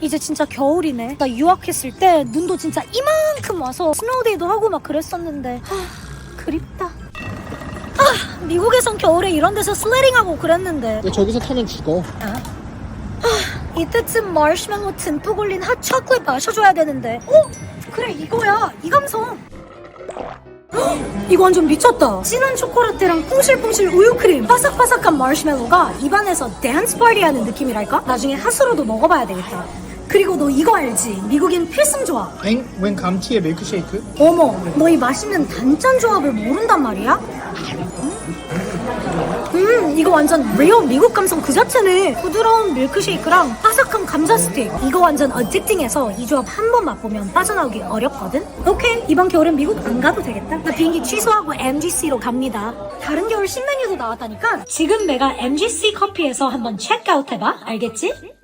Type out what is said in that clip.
이제 진짜 겨울이네. 나 유학했을 때 눈도 진짜 이만큼 와서 스노우데이도 하고 막 그랬었는데 하, 그립다. 아, 미국에선 겨울에 이런 데서 슬레딩하고 그랬는데 너 저기서 타면 죽어. 이때쯤 마시멜로 듬뿍 올린 핫 초콜릿 마셔줘야 되는데 어? 그래 이거야 이 감성 헉, 이거 완전 미쳤다 진한 초콜릿이랑 퐁실퐁실 우유크림 바삭바삭한 마시멜로가 입안에서 댄스 파티하는 느낌이랄까? 나중에 핫으로도 먹어봐야 되겠다 그리고 너 이거 알지? 미국인 필승 조합 엥? 웬 감티에 밀크쉐이크? 어머, 너 이 맛있는 단짠 조합을 모른단 말이야? 음, 이거 완전 리얼 미국 감성 그 자체네. 부드러운 밀크쉐이크랑 바삭한 감자 스틱. 이거 완전 어딕팅해서 이 조합 한 번 맛보면 빠져나오기 어렵거든? 오케이, 이번 겨울엔 미국 안 가도 되겠다. 나 비행기 취소하고 MGC로 갑니다. 다른 겨울 신메뉴도 나왔다니까? 지금 내가 MGC 커피에서 한번 체크아웃 해봐. 알겠지?